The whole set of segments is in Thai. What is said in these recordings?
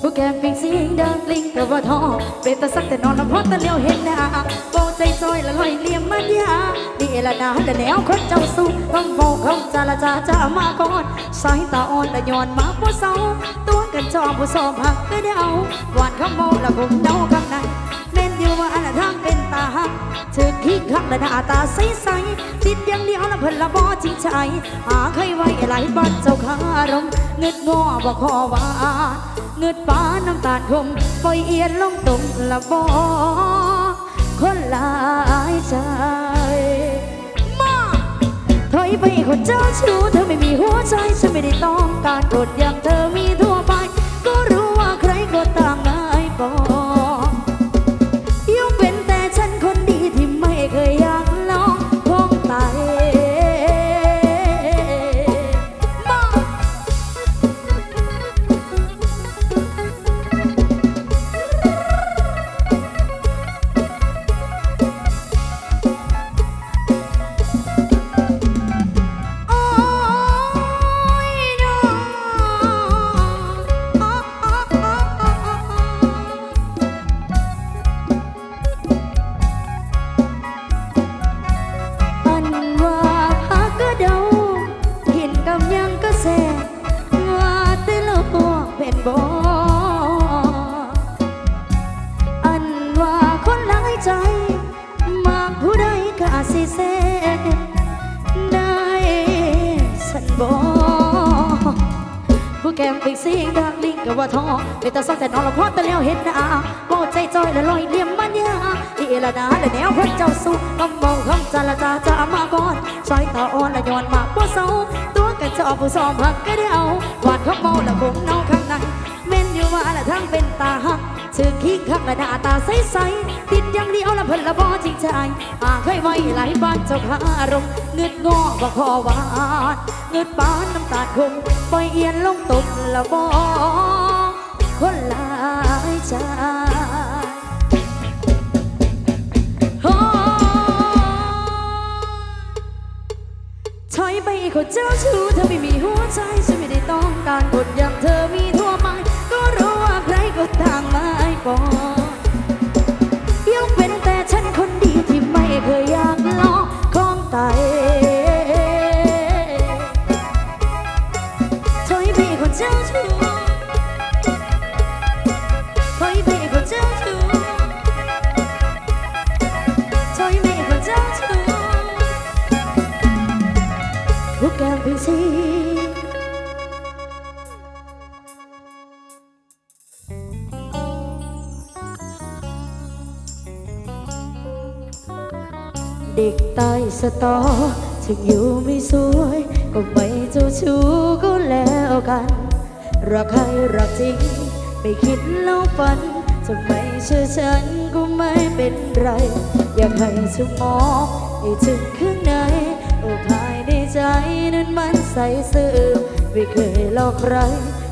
ผู้แก้มปิงสิงดังลิงกะว่าทอเป็นตาสักแต่นอนน้ำพอตะเลียวเห็นหน้าโบใจซอยละลอยเลี่ยมมันยานี่ละนาแต่แนวคนเจ้าสู้คำโบคำจาละจาจะมาก่อนสายตาอ่อนละย้อนมาผู้เศร้าตัวกันจอผู้สอบหักก็เดาหวานคำโบละผมเดาข้างในเม่นอยู่ว่าละทางเป็นตาหักถึกขี้ข้างละหน้าตาใสใสๆติดย่างเดียวละเพิ่นละบ่จริงใจหาใครไว้ไหลบ้านเจ้าคารมเงึดงอบ่ขอหวา เงืดป้าน้ำตาลคมปล่อยเอียนลงตรงละบอคนหลายใจมาถอยไปคนเจ้าชู้เธอไม่มีหัวใจ ฉันไม่ได้ต้องการกดอย่างเธอมีทั่วไป ก็รู้ แก้มปิงสิงดังลิงกับว่าท้อเป็นตาซอกแต่นอนละพอแต่แล้วเห็นหน้าโบใจจอยและลอยเลี่ยมมันยาอีละนาและแนวคนเจ้าสู้กำมองคำจาละจาจะมาก่อนสายตาอ่อนและย้อนมาบ่เศร้าตัวกันจะออกผู้ซ้อมหักก็ได้เอาหวานเขาเมาและคงเนาข้างในเม่นอยู่ว่าละทั้งเป็นตาหักชื่อคิงคักและหน้าตาใสๆติดย่างเดียวละเพิ่นละบ่จริงใจหาเคยไว้หลายบ้านเจ้าคารมเงืดงอบ่ขอหวาน เงิดปานน้ำตาคงปล่อยเอียนลงตกละบ่คนหลายใจ เด็กใต้สตอถึงอยู่ไม่สวย ก็ไม่เจ้าชู้ก็แล้วกัน รักใครรักจริง ไม่คิดเล่าฝันจะไม่เชื่อฉันก็ไม่เป็นไร อยากให้สมองให้ถึงข้างในโอ้ภายในใจนั้นมันใสซื่อไม่เคยหลอกใคร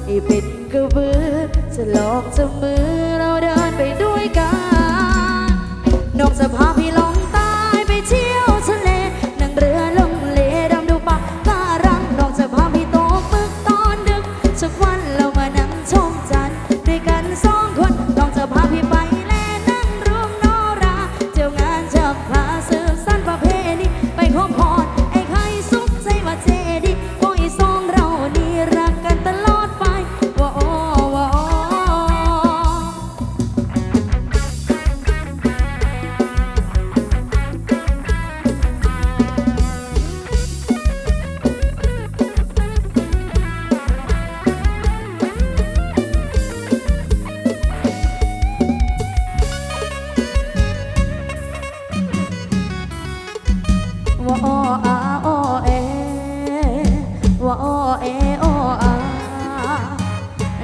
ให้เป็นกระเบือจะหลอกจะมือเราเดินไปด้วยกันนกสภาพี่ลอง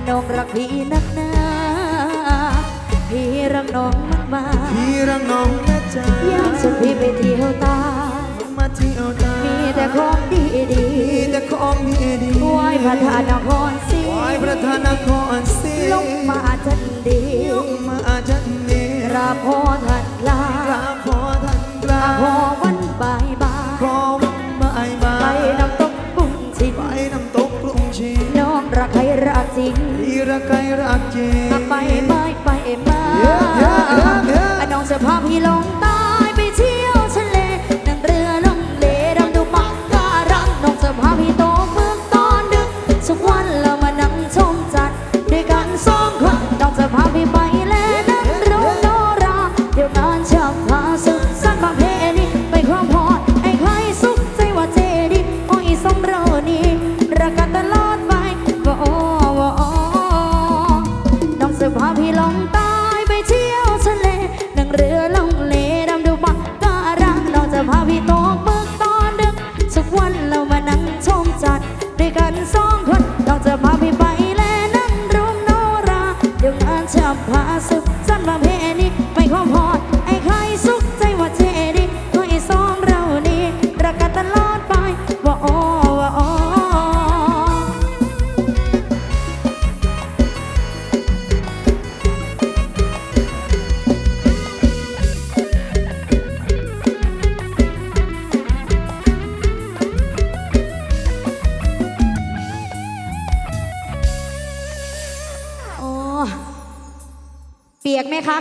น้องรักพี่นักหนาพี่รักน้องมากมาพี่รักน้องนะจ๊ะอยากชวนพี่ไปเที่ยวตามาเที่ยวตามีแต่ของดีดีมีแต่ของดีดีๆไหว้พระธาตุนครศรีไหว้พระธาตุนครศรีลงมาทันดีลงมาอาจันนี้กราบพ่อท่านลากราบขอท่านกราพอบวันบ่ายบ่าขอวันบ่ายบ่าไปยน้ำตกบุ้งชินไปน้ำตกกรุงชีน้องรักใครรักจริงพี่ รักไกลรักจริงไปไปไปมาเยอะเยอะเยอะเยอะอะน้องจะพาพี่ลงใต้ไองจะพาพี่ลงใต้ไปเที่ยวทะเลนั่งเรือลงเลดำดูปะการังน้องจะพาพี่ตกเบิกตอนดึกสักวันเรามานั่งชมจัดด้วยกันสองคนน้องจะพาพี่ไปแลนั่งรวมโนราเดี๋ยวงานจะพาสุข กไหมคะ